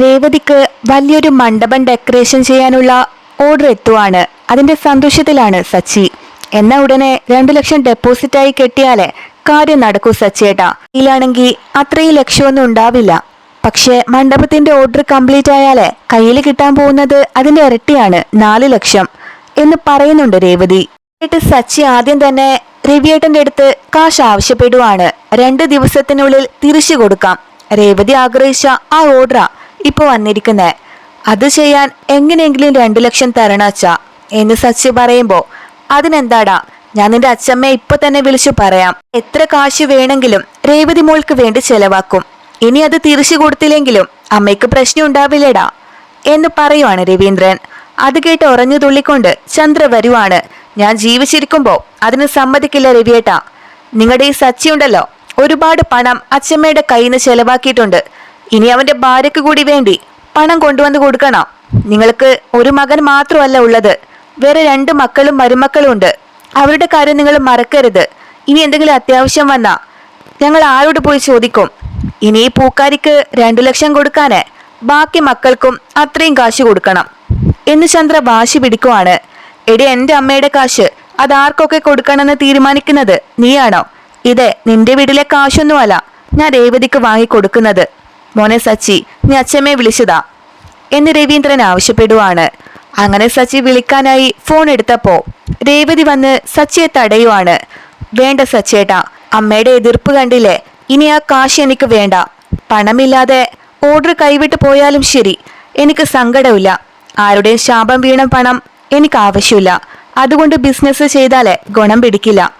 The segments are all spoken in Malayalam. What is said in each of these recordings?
രേവതിക്ക് വലിയൊരു മണ്ഡപം ഡെക്കറേഷൻ ചെയ്യാനുള്ള ഓർഡർ എത്തുവാണ്. അതിന്റെ സന്തോഷത്തിലാണ് സച്ചി. എന്ന ഉടനെ രണ്ടു ലക്ഷം ഡെപ്പോസിറ്റ് ആയി കെട്ടിയാലേ കാര്യം നടക്കൂ സച്ചിയേട്ടാ. ഇതിലാണെങ്കിൽ അത്രയും ലക്ഷ്യമൊന്നും ഉണ്ടാവില്ല. പക്ഷേ മണ്ഡപത്തിന്റെ ഓർഡർ കംപ്ലീറ്റ് ആയാലേ കയ്യിൽ കിട്ടാൻ പോകുന്നത് അതിന്റെ ഇരട്ടിയാണ് നാല് ലക്ഷം എന്ന് പറയുന്നുണ്ട് രേവതി. എന്നിട്ട് സച്ചി ആദ്യം തന്നെ രവിയേട്ടന്റെ അടുത്ത് കാശ് ആവശ്യപ്പെടുവാണ്. രണ്ട് ദിവസത്തിനുള്ളിൽ തിരിച്ചു കൊടുക്കാം. രേവതി ആഗ്രഹിച്ച ആ ഓർഡറാ ഇപ്പൊ വന്നിരിക്കുന്നത് അത് ചെയ്യാൻ എങ്ങനെയെങ്കിലും രണ്ടു ലക്ഷം തരണ അച്ഛ എന്ന് സച്ചി പറയുമ്പോൾ അതിനെന്താടാ ഞാൻ നിന്റെ അച്ഛമ്മയെ ഇപ്പൊ തന്നെ വിളിച്ചു പറയാം. എത്ര കാശ് വേണമെങ്കിലും രേവതി മോൾക്ക് വേണ്ടി ചെലവാക്കും. ഇനി അത് തിരിച്ചു കൊടുത്തില്ലെങ്കിലും അമ്മയ്ക്ക് പ്രശ്നം ഉണ്ടാവില്ലേടാ എന്ന് പറയുവാണ് രവീന്ദ്രൻ. അത് കേട്ട് ഉറഞ്ഞു തുള്ളിക്കൊണ്ട് ചന്ദ്ര വരുവാണ്. ഞാൻ ജീവിച്ചിരിക്കുമ്പോൾ അതിന് സമ്മതിക്കില്ല രവിയേട്ടാ. നിങ്ങളുടെ ഈ സച്ചി ഉണ്ടല്ലോ ഒരുപാട് പണം അച്ഛമ്മയുടെ കയ്യിൽ നിന്ന് ചെലവാക്കിയിട്ടുണ്ട്. ഇനി അവന്റെ ഭാര്യയ്ക്ക് കൂടി വേണ്ടി പണം കൊണ്ടുവന്ന് കൊടുക്കണം. നിങ്ങൾക്ക് ഒരു മകൻ മാത്രമല്ല ഉള്ളത്. വേറെ രണ്ട് മക്കളും മരുമക്കളും ഉണ്ട്. അവരുടെ കാര്യം നിങ്ങൾ മറക്കരുത്. ഇനി എന്തെങ്കിലും അത്യാവശ്യം വന്നാ ഞങ്ങൾ ആരോട് പോയി ചോദിക്കും. ഇനി ഈ പൂക്കാരിക്ക് രണ്ടു ലക്ഷം കൊടുക്കാന് ബാക്കി മക്കൾക്കും അത്രയും കാശ് കൊടുക്കണം. എന്ന് ചന്ദ്ര വാശി പിടിക്കുവാണ്. എടി എന്റെ അമ്മയുടെ കാശ് അത് ആർക്കൊക്കെ കൊടുക്കണമെന്ന് തീരുമാനിക്കുന്നത് നീയാണോ? ഇതെ നിന്റെ വീട്ടിലെ കാശൊന്നുമല്ല ഞാൻ രേവതിക്ക് വാങ്ങി കൊടുക്കുന്നത് മോനെ സച്ചി നീ അച്ഛമ്മയെ വിളിച്ചതാ. എന്ന് രവീന്ദ്രൻ ആവശ്യപ്പെടുവാണ്. അങ്ങനെ സച്ചി വിളിക്കാനായി ഫോൺ എടുത്തപ്പോ രേവതി വന്ന് സച്ചിയെ തടയുവാണ്. വേണ്ട സച്ചേട്ടാ അമ്മയുടെ എതിർപ്പ് കണ്ടില്ലേ? ഇനി ആ കാശ് എനിക്ക് വേണ്ട. പണമില്ലാതെ ഓർഡർ കൈവിട്ട് പോയാലും ശരി. എനിക്ക് സങ്കടമില്ല. ആരുടെയും ശാപം വീണ പണം എനിക്ക് ആവശ്യമില്ല. അതുകൊണ്ട് ബിസിനസ് ചെയ്താലേ ഗുണം പിടിക്കില്ല.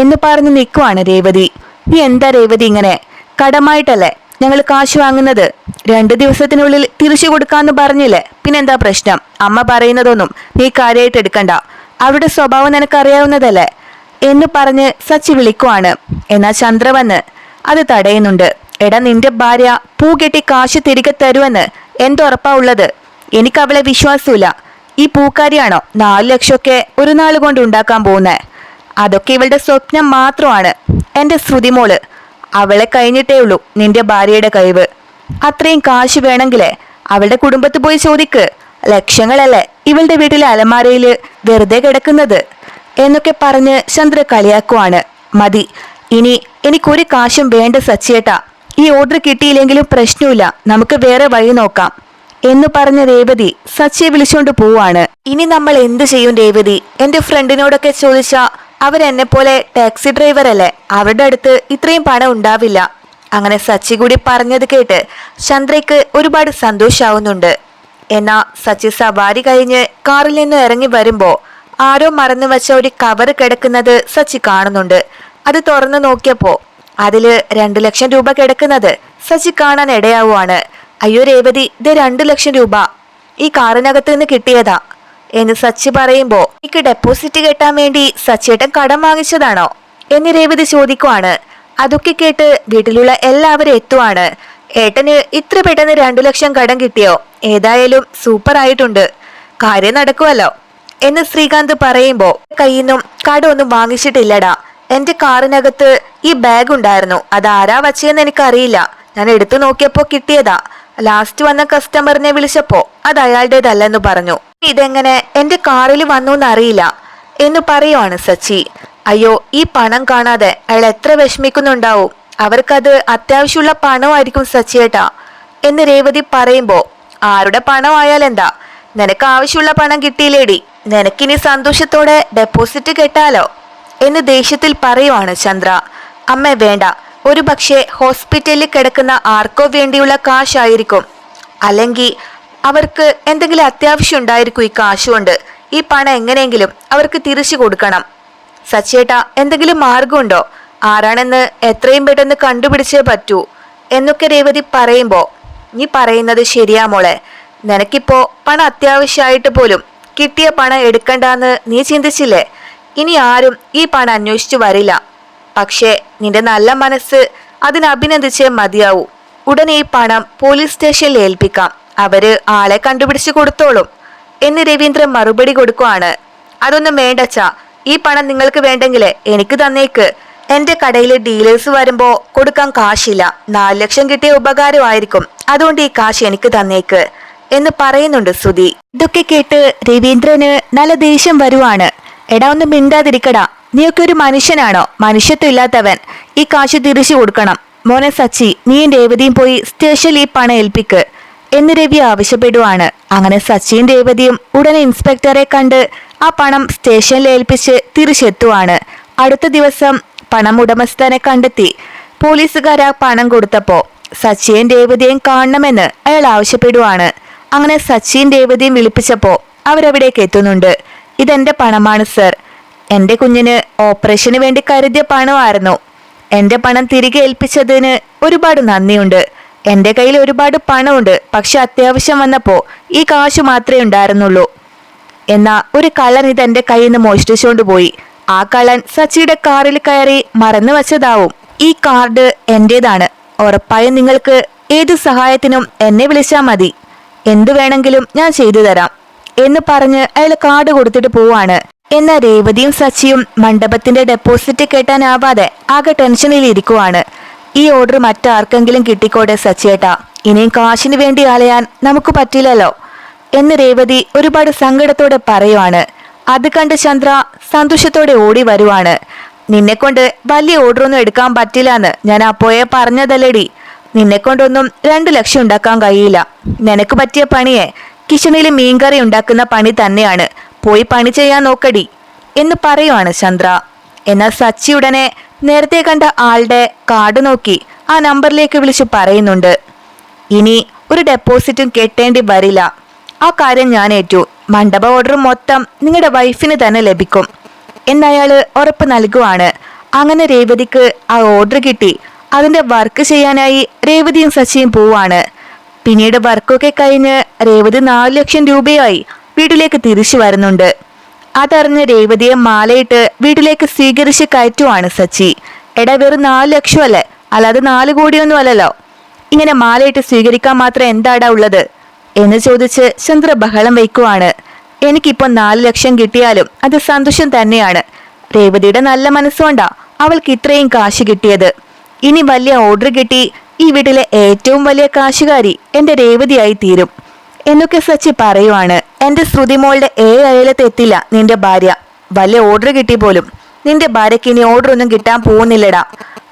എന്ന് പറഞ്ഞു നിൽക്കുവാണ് രേവതി. നീ എന്താ രേവതി ഇങ്ങനെ? കടമായിട്ടല്ലേ? ഞങ്ങൾ കാശ് വാങ്ങുന്നത്. രണ്ട് ദിവസത്തിനുള്ളിൽ തിരിച്ചു കൊടുക്കാന്ന് പറഞ്ഞില്ലേ? പിന്നെന്താ പ്രശ്നം? അമ്മ പറയുന്നതൊന്നും നീ കാര്യമായിട്ട് എടുക്കണ്ട. അവരുടെ സ്വഭാവം നിനക്കറിയാവുന്നതല്ലേ? എന്ന് പറഞ്ഞ് സച്ചി വിളിക്കുവാണ്. എന്നാ ചന്ദ്ര വന്ന് അത് തടയുന്നുണ്ട്. എടാ നിന്റെ ഭാര്യ പൂ കെട്ടി കാശ് തിരികെ തരുമെന്ന് എന്തുറപ്പാ ഉള്ളത്? എനിക്ക് അവളെ വിശ്വാസമില്ല. ഈ പൂക്കാരിയാണോ നാല് ലക്ഷമൊക്കെ ഒരു നാൾ കൊണ്ട് ഉണ്ടാക്കാൻ പോകുന്നേ? അതൊക്കെ ഇവളുടെ സ്വപ്നം മാത്രമാണ്. എന്റെ ശ്രുതിമോൾ അവളെ കഴിഞ്ഞിട്ടേ ഉള്ളൂ നിന്റെ ഭാര്യയുടെ കഴിവ്. അത്രയും കാശ് വേണമെങ്കിലേ അവളുടെ കുടുംബത്ത് പോയി ചോദിക്ക്. ലക്ഷങ്ങളല്ലേ ഇവളുടെ വീട്ടിലെ അലമാരയിൽ വെറുതെ കിടക്കുന്നത്? എന്നൊക്കെ പറഞ്ഞ് ചന്ദ്ര കളിയാക്കുവാണ്. മതി ഇനി എനിക്കൊരു കാശും വേണ്ട സച്ചിയേട്ടാ. ഈ ഓർഡർ കിട്ടിയില്ലെങ്കിലും പ്രശ്നമില്ല നമുക്ക് വേറെ വഴി നോക്കാം. എന്ന് പറഞ്ഞ രേവതി സച്ചിയെ വിളിച്ചുകൊണ്ട് പോവാണ്. ഇനി നമ്മൾ എന്ത് ചെയ്യും രേവതി? എന്റെ ഫ്രണ്ടിനോടൊക്കെ ചോദിച്ചാ അവരെന്നെ പോലെ ടാക്സി ഡ്രൈവർ അല്ലേ അവരുടെ അടുത്ത് ഇത്രയും പണം ഉണ്ടാവില്ല. അങ്ങനെ സച്ചി കൂടി പറഞ്ഞത് കേട്ട് ചന്ദ്രയ്ക്ക് ഒരുപാട് സന്തോഷാവുന്നുണ്ട്. എന്നാ സച്ചി സവാരി കഴിഞ്ഞ് കാറിൽ നിന്ന് ഇറങ്ങി വരുമ്പോ ആരോ മറന്നു വെച്ച ഒരു കവർ കിടക്കുന്നത് സച്ചി കാണുന്നുണ്ട്. അത് തുറന്നു നോക്കിയപ്പോ അതിൽ രണ്ടു ലക്ഷം രൂപ കിടക്കുന്നത് സച്ചി കാണാൻ ഇടയാവുവാണ്. അയ്യോ രേവതി ഇത് രണ്ടു ലക്ഷം രൂപ. ഈ കാറിനകത്ത് നിന്ന് കിട്ടിയതാ. എന്ന് സച്ചി പറയുമ്പോ എനിക്ക് ഡെപ്പോസിറ്റ് കെട്ടാൻ വേണ്ടി സച്ചേട്ടൻ കടം വാങ്ങിച്ചതാണോ? എന്ന് രേവതി ചോദിക്കുവാണ്. അതൊക്കെ കേട്ട് വീട്ടിലുള്ള എല്ലാവരും എത്തുവാണ്. ഏട്ടന് ഇത്ര പെട്ടെന്ന് രണ്ടു ലക്ഷം കടം കിട്ടിയോ? ഏതായാലും സൂപ്പർ ആയിട്ടുണ്ട്. കാര്യം നടക്കുമല്ലോ എന്ന് ശ്രീകാന്ത് പറയുമ്പോ കയ്യിന്നും കടമൊന്നും വാങ്ങിച്ചിട്ടില്ലടാ. എന്റെ കാറിനകത്ത് ഈ ബാഗ് ഉണ്ടായിരുന്നു. അത് ആരാ വച്ചതെന്ന് എനിക്കറിയില്ല. ഞാൻ എടുത്തു നോക്കിയപ്പോ കിട്ടിയതാ. ലാസ്റ്റ് വന്ന കസ്റ്റമറിനെ വിളിച്ചപ്പോ അത് അയാളുടേതല്ലെന്ന് പറഞ്ഞു. ഇതെങ്ങനെ എന്റെ കാറിൽ വന്നു എന്നറിയില്ല എന്ന് പറയുവാണ് സച്ചി. അയ്യോ ഈ പണം കാണാതെ അയാൾ എത്ര വിഷമിക്കുന്നുണ്ടാവും. അവർക്കത് അത്യാവശ്യമുള്ള പണമായിരിക്കും സച്ചിയേട്ടാ എന്ന് രേവതി പറയുമ്പോ ആരുടെ പണമായാൽ എന്താ? നിനക്ക് ആവശ്യമുള്ള പണം കിട്ടിയില്ലേടി. നിനക്കിനി സന്തോഷത്തോടെ ഡെപ്പോസിറ്റ് കെട്ടാലോ? എന്ന് ദേഷ്യത്തിൽ പറയുവാണ് ചന്ദ്ര. അമ്മ വേണ്ട. ഒരു പക്ഷേ ഹോസ്പിറ്റലിൽ കിടക്കുന്ന ആർക്കോ വേണ്ടിയുള്ള കാശായിരിക്കും. അല്ലെങ്കിൽ അവർക്ക് എന്തെങ്കിലും അത്യാവശ്യം ഉണ്ടായിരിക്കും ഈ കാശുകൊണ്ട്. ഈ പണം എങ്ങനെയെങ്കിലും അവർക്ക് തിരിച്ചു കൊടുക്കണം. സച്ചേട്ട എന്തെങ്കിലും മാർഗമുണ്ടോ? ആരാണെന്ന് എത്രയും പെട്ടെന്ന് കണ്ടുപിടിച്ചേ പറ്റൂ. എന്നൊക്കെ രേവതി പറയുമ്പോൾ നീ പറയുന്നത് ശരിയാ മോളെ. നിനക്കിപ്പോ പണം അത്യാവശ്യമായിട്ട് പോലും കിട്ടിയ പണം എടുക്കണ്ടെന്ന് നീ ചിന്തിച്ചില്ലേ? ഇനി ആരും ഈ പണം അന്വേഷിച്ചു വരില്ല. പക്ഷേ നിന്റെ നല്ല മനസ്സ് അതിനഭിനന്ദിച്ച് മതിയാവൂ. ഉടനെ ഈ പണം പോലീസ് സ്റ്റേഷനിൽ ഏൽപ്പിക്കാം. അവർ ആളെ കണ്ടുപിടിച്ചു കൊടുത്തോളും. എന്ന് രവീന്ദ്രൻ മറുപടി കൊടുക്കുവാണ്. അതൊന്നും വേണ്ടച്ചാ. ഈ പണം നിങ്ങൾക്ക് വേണ്ടെങ്കിൽ എനിക്ക് തന്നേക്ക്. എന്റെ കടയിലെ ഡീലേഴ്സ് വരുമ്പോ കൊടുക്കാൻ കാശില്ല. നാല് ലക്ഷം കിട്ടിയ ഉപകാരമായിരിക്കും. അതുകൊണ്ട് ഈ കാശ് എനിക്ക് തന്നേക്ക്. എന്ന് പറയുന്നുണ്ട് സുധി. ഇതൊക്കെ കേട്ട് രവീന്ദ്രന് നല്ല ദേഷ്യം വരുവാണ്. എടാ ഒന്ന് മിണ്ടാതിരിക്കടാ. നീയൊക്കെ ഒരു മനുഷ്യനാണോ? മനുഷ്യത്വം ഇല്ലാത്തവൻ ഈ കാശ് തിരിച്ചു കൊടുക്കണം. മോനെ സച്ചി നീയും രേവതിയും പോയി സ്റ്റേഷനിൽ ഈ പണം ഏൽപ്പിക്ക്. എന്ന് രവി ആവശ്യപ്പെടുവാണ്. അങ്ങനെ സച്ചിയും രേവതിയും ഉടനെ ഇൻസ്പെക്ടറെ കണ്ട് ആ പണം സ്റ്റേഷനിൽ ഏൽപ്പിച്ച് തിരിച്ചെത്തുവാണ്. അടുത്ത ദിവസം പണം ഉടമസ്ഥനെ കണ്ടെത്തി. പോലീസുകാർ ആ പണം കൊടുത്തപ്പോ സച്ചിയും രേവതിയും കാണണമെന്ന് അയാൾ ആവശ്യപ്പെടുവാണ്. അങ്ങനെ സച്ചിയും രേവതിയും വിളിപ്പിച്ചപ്പോ അവരവിടേക്ക് എത്തുന്നുണ്ട്. ഇതെന്റെ പണമാണ് സർ. എന്റെ കുഞ്ഞിന് ഓപ്പറേഷന് വേണ്ടി കരുതിയ പണമായിരുന്നു. എന്റെ പണം തിരികെ ഏൽപ്പിച്ചതിന് ഒരുപാട് നന്ദിയുണ്ട്. എന്റെ കയ്യിൽ ഒരുപാട് പണമുണ്ട്. പക്ഷെ അത്യാവശ്യം വന്നപ്പോ ഈ കാശ് മാത്രമേ ഉണ്ടായിരുന്നുള്ളൂ. എന്നാ ഒരു കള്ളൻ ഇത് എന്റെ കയ്യിൽ നിന്ന് മോഷ്ടിച്ചുകൊണ്ട് പോയി. ആ കള്ളൻ സച്ചിയുടെ കാറിൽ കയറി മറന്നു വച്ചതാവും. ഈ കാർഡ് എന്റേതാണ്. ഉറപ്പായും നിങ്ങൾക്ക് ഏത് സഹായത്തിനും എന്നെ വിളിച്ചാൽ മതി. എന്തു വേണമെങ്കിലും ഞാൻ ചെയ്തു തരാം എന്ന് പറഞ്ഞ് അയാൾ കാർഡ് കൊടുത്തിട്ട് പോവാണ്. എന്നാൽ രേവതിയും സച്ചിയും മണ്ഡപത്തിന്റെ ഡെപ്പോസിറ്റ് കെട്ടാനാവാതെ ആകെ ടെൻഷനിൽ ഇരിക്കുവാണ് ഈ ഓർഡർ മറ്റാർക്കെങ്കിലും കിട്ടിക്കോട്ടെ സച്ചിയേട്ടാ. ഇനിയും കാശിന് വേണ്ടി അലയാൻ നമുക്ക് പറ്റില്ലല്ലോ. എന്ന് രേവതി ഒരുപാട് സങ്കടത്തോടെ പറയുവാണ്. അത് കണ്ട് ചന്ദ്ര സന്തോഷത്തോടെ ഓടി വരുവാണ്. നിന്നെ കൊണ്ട് വലിയ ഓർഡറൊന്നും എടുക്കാൻ പറ്റില്ല എന്ന് ഞാൻ അപ്പോയെ പറഞ്ഞതല്ലേടി. നിന്നെ കൊണ്ടൊന്നും രണ്ടു ലക്ഷം ഉണ്ടാക്കാൻ കഴിയില്ല. നിനക്ക് പറ്റിയ പണിയെ കിച്ചണിൽ മീൻകറി ഉണ്ടാക്കുന്ന പണി തന്നെയാണ്. പോയി പണി ചെയ്യാൻ നോക്കടി എന്ന് പറയുവാണ് ചന്ദ്ര. എന്നാൽ സച്ചി ഉടനെ നേരത്തെ കണ്ട ആളുടെ കാർഡ് നോക്കി ആ നമ്പറിലേക്ക് വിളിച്ച് പറയുന്നുണ്ട്. ഇനി ഒരു ഡെപ്പോസിറ്റും കെട്ടേണ്ടി വരില്ല. ആ കാര്യം ഞാൻ ഏറ്റു. മണ്ഡപ ഓർഡർ മൊത്തം നിങ്ങളുടെ വൈഫിന് തന്നെ ലഭിക്കും. എന്നയാൾ ഉറപ്പ് നൽകുവാണ്. അങ്ങനെ രേവതിക്ക് ആ ഓർഡർ കിട്ടി. അതിന്റെ വർക്ക് ചെയ്യാനായി രേവതിയും സച്ചിയും പോവാണ്. പിന്നീട് വർക്കൊക്കെ കഴിഞ്ഞ് രേവതി നാല് ലക്ഷം രൂപയായി. വീട്ടിലേക്ക് തിരിച്ചു വരുന്നുണ്ട്. അതറിഞ്ഞ രേവതിയെ മാലയിട്ട് വീട്ടിലേക്ക് സ്വീകരിച്ച് കയറ്റുവാണ് സച്ചി. എടാ വെറും നാല് ലക്ഷം അല്ലേ അല്ലാതെ നാല് കോടിയൊന്നും അല്ലല്ലോ. ഇങ്ങനെ മാലയിട്ട് സ്വീകരിക്കാൻ മാത്രം എന്താടാ ഉള്ളത്? എന്ന് ചോദിച്ച് ചന്ദ്ര ബഹളം വയ്ക്കുവാണ്. എനിക്കിപ്പോ നാല് ലക്ഷം കിട്ടിയാലും അത് സന്തോഷം തന്നെയാണ്. രേവതിയുടെ നല്ല മനസ്സുകൊണ്ടാ അവൾക്ക് ഇത്രയും കാശ് കിട്ടിയത്. ഇനി വലിയ ഓർഡർ കിട്ടി ഈ വീട്ടിലെ ഏറ്റവും വലിയ കാശുകാരി എന്റെ രേവതിയായി തീരും. എന്നൊക്കെ സച്ചി പറയുവാണ്. എന്റെ ശ്രുതിമോളുടെ ഏ അയലത്ത് എത്തില്ല നിന്റെ ഭാര്യ. വലിയ ഓർഡർ കിട്ടി പോലും. നിന്റെ ഭാര്യയ്ക്ക് ഇനി ഓർഡർ ഒന്നും കിട്ടാൻ പോകുന്നില്ലടാ.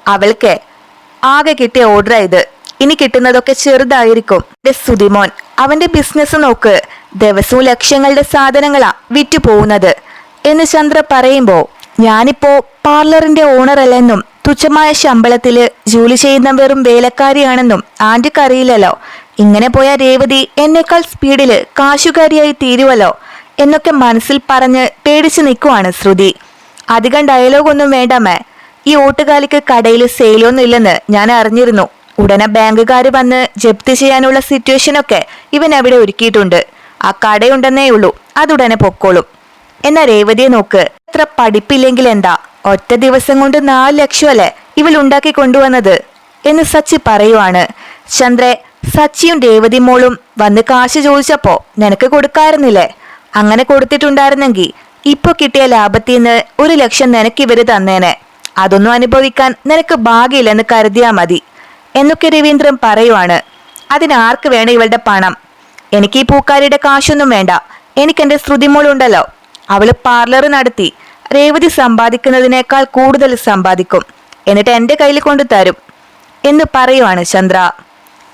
അവൾക്ക് ആകെ കിട്ടിയ ഓർഡർ ഇത്. ഇനി കിട്ടുന്നതൊക്കെ ചെറുതായിരിക്കും. എന്റെ ശ്രുതിമോൻ അവന്റെ ബിസിനസ് നോക്ക്. ദിവസവും ലക്ഷങ്ങളുടെ സാധനങ്ങളാ വിറ്റു പോകുന്നത്. എന്ന് ചന്ദ്ര പറയുമ്പോ ഞാനിപ്പോ പാർലറിന്റെ ഓണർ അല്ലെന്നും തുച്ഛമായ ശമ്പളത്തിൽ ജോലി ചെയ്യുന്ന വെറും വേലക്കാരിയാണെന്നും ആന്റിക്ക് അറിയില്ലല്ലോ. ഇങ്ങനെ പോയ രേവതി എന്നേക്കാൾ സ്പീഡിൽ കാശുകാരിയായി തീരുവല്ലോ എന്നൊക്കെ മനസ്സിൽ പറഞ്ഞ് പേടിച്ചു നിൽക്കുവാണ് ശ്രുതി. അധികം ഡയലോഗൊന്നും വേണ്ടമ്മേ. ഈ ഓട്ടുകാലിക്ക് കടയിൽ സെയിലൊന്നും ഇല്ലെന്ന് ഞാൻ അറിഞ്ഞിരുന്നു. ഉടനെ ബാങ്കുകാർ വന്ന് ജപ്തി ചെയ്യാനുള്ള സിറ്റുവേഷനൊക്കെ ഇവൻ അവിടെ ഒരുക്കിയിട്ടുണ്ട്. ആ കടയുണ്ടെന്നേ ഉള്ളൂ അതുടനെ പൊക്കോളും. എന്നാ രേവതിയെ നോക്ക് എത്ര പഠിപ്പില്ലെങ്കിൽ എന്താ? ഒറ്റ ദിവസം കൊണ്ട് നാല് ലക്ഷമല്ലേ ഇവൾ ഉണ്ടാക്കി കൊണ്ടുവന്നത്? എന്ന് സച്ചി പറയുവാണ്. ചന്ദ്രെ സച്ചിയും രേവതി മോളും വന്ന് കാശ് ചോദിച്ചപ്പോ നിനക്ക് കൊടുക്കാറുന്നില്ലേ അങ്ങനെ കൊടുത്തിട്ടുണ്ടായിരുന്നെങ്കിൽ ഇപ്പൊ കിട്ടിയ ലാഭത്തിൽ നിന്ന് ഒരു ലക്ഷം നിനക്ക് ഇവർ തന്നേനെ. അതൊന്നും അനുഭവിക്കാൻ നിനക്ക് ഭാഗ്യമില്ലെന്ന് കരുതിയാ മതി. എന്നൊക്കെ രവീന്ദ്രൻ പറയുവാണ്. അതിനാർക്ക് വേണം ഇവളുടെ പണം? എനിക്ക് ഈ പൂക്കാരിയുടെ കാശൊന്നും വേണ്ട. എനിക്ക് എന്റെ ശ്രുതിമോളുണ്ടല്ലോ അവൾ പാർലർ നടത്തി രേവതി സമ്പാദിക്കുന്നതിനേക്കാൾ കൂടുതൽ സമ്പാദിക്കും. എന്നിട്ട് എന്റെ കയ്യിൽ കൊണ്ടു തരും. എന്ന് പറയുവാണ് ചന്ദ്ര.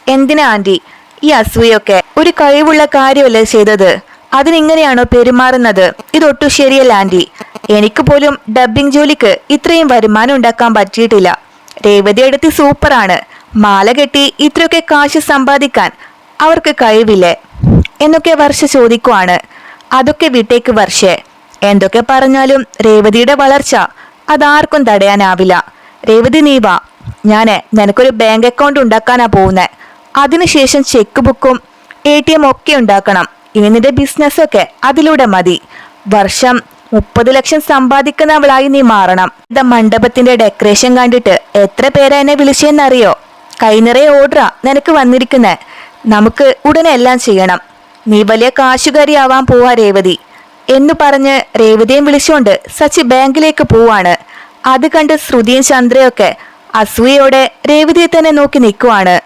എന്തിനാ ആന്റി? ഈ അസൂയൊക്കെ ഒരു കഴിവുള്ള കാര്യമല്ലേ ചെയ്തത്? അതിനിങ്ങനെയാണോ പെരുമാറുന്നത്? ഇതൊട്ടും ശരിയല്ല ആന്റി. എനിക്ക് പോലും ഡബ്ബിംഗ് ജോലിക്ക് ഇത്രയും വരുമാനം ഉണ്ടാക്കാൻ പറ്റിയിട്ടില്ല. രേവതി എടുത്ത് സൂപ്പറാണ്. മാല കെട്ടി ഇത്രയൊക്കെ കാശ് സമ്പാദിക്കാൻ അവർക്ക് കഴിവില്ലേ? എന്നൊക്കെ വർഷ ചോദിക്കുവാണ്. അതൊക്കെ വിട്ടേക്ക് വർഷേ. എന്തൊക്കെ പറഞ്ഞാലും രേവതിയുടെ വളർച്ച അതാർക്കും തടയാനാവില്ല. രേവതി നീ വാ. ഞാൻ നിനക്കൊരു ബാങ്ക് അക്കൗണ്ട് ഉണ്ടാക്കാനാ പോകുന്നേ അതിനുശേഷം ചെക്ക് ബുക്കും എ ടി എം ഒക്കെ ഉണ്ടാക്കണം. ഇനി നിന്റെ ബിസിനസ്സൊക്കെ അതിലൂടെ മതി. വർഷം മുപ്പത് ലക്ഷം സമ്പാദിക്കുന്നവളായി നീ മാറണം. ഇത് മണ്ഡപത്തിന്റെ ഡെക്കറേഷൻ കണ്ടിട്ട് എത്ര പേരാ എന്നെ വിളിച്ചെന്നറിയോ? കൈനിറയെ ഓർഡറാ നിനക്ക് വന്നിരിക്കുന്നേ. നമുക്ക് ഉടനെ എല്ലാം ചെയ്യണം. നീ വലിയ കാശുകാരിയാവാൻ പോവാ രേവതി. എന്ന് പറഞ്ഞ് രേവതിയും വിളിച്ചുകൊണ്ട് സച്ചി ബാങ്കിലേക്ക് പോവാണ്. അത് കണ്ട് ശ്രുതിയും ചന്ദ്രയൊക്കെ അസൂയയോടെ രേവതിയെ തന്നെ നോക്കി നിൽക്കുവാണ്.